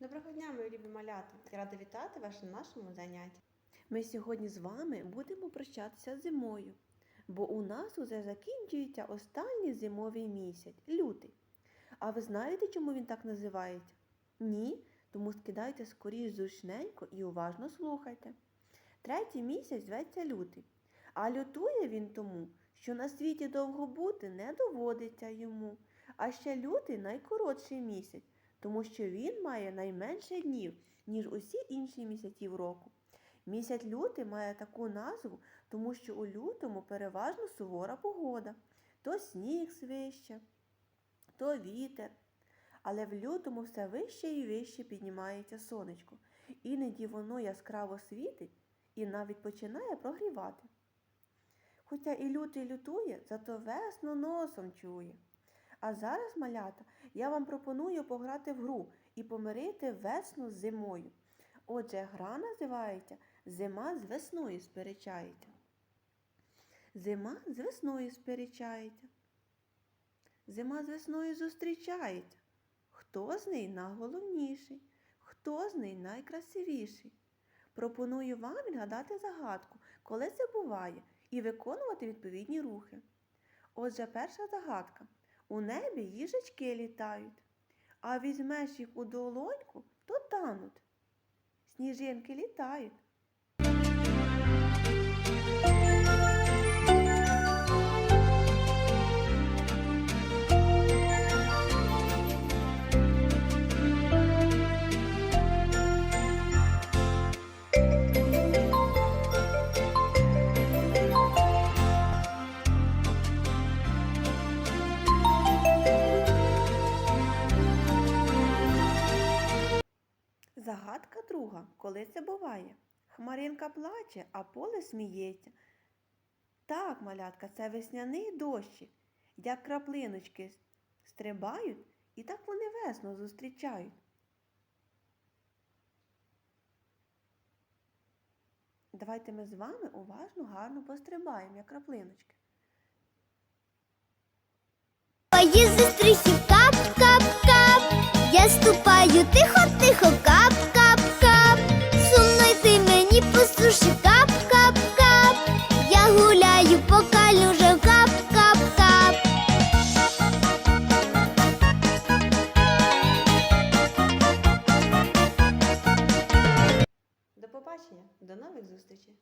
Доброго дня, мої любі малята! Рада вітати вас на нашому занятті. Ми сьогодні з вами будемо прощатися зимою, бо у нас уже закінчується останній зимовий місяць лютий. А ви знаєте, чому він так називається? Ні, тому скидайте скоріш зручненько і уважно слухайте. Третій місяць зветься лютий, а лютує він тому, що на світі довго бути не доводиться йому. А ще лютий найкоротший місяць, тому що він має найменше днів, ніж усі інші місяці в року. Місяць лютий має таку назву, тому що у лютому переважно сувора погода. То сніг свище, то вітер. Але в лютому все вище і вище піднімається сонечко. Іноді воно яскраво світить і навіть починає прогрівати. Хоча і лютий лютує, зато весну носом чує. А зараз, малята, я вам пропоную пограти в гру і помирити весну з зимою. Отже, гра називається Зима з весною сперечається. Зима з весною сперечається. Зима з весною зустрічається. Хто з неї найголовніший? Хто з неї найкрасивіший? Пропоную вам відгадати загадку, коли це буває, і виконувати відповідні рухи. Отже, перша загадка. У небі їжачки літають, а візьмеш їх у долоньку, то тануть. Сніжинки літають. Загадка друга, коли це буває? Хмаринка плаче, а поле сміється. Так, малятка, це весняний дощик, як краплиночки стрибають, і так вони весну зустрічають. Давайте ми з вами уважно, гарно пострибаємо, як краплиночки. Мої сестрихи ступаю тихо, тихо, кап, кап, кап. Сумно йти мені по суші, кап, кап, кап. Я гуляю по калюжам, кап, кап, кап. До побачення, до нових зустрічей!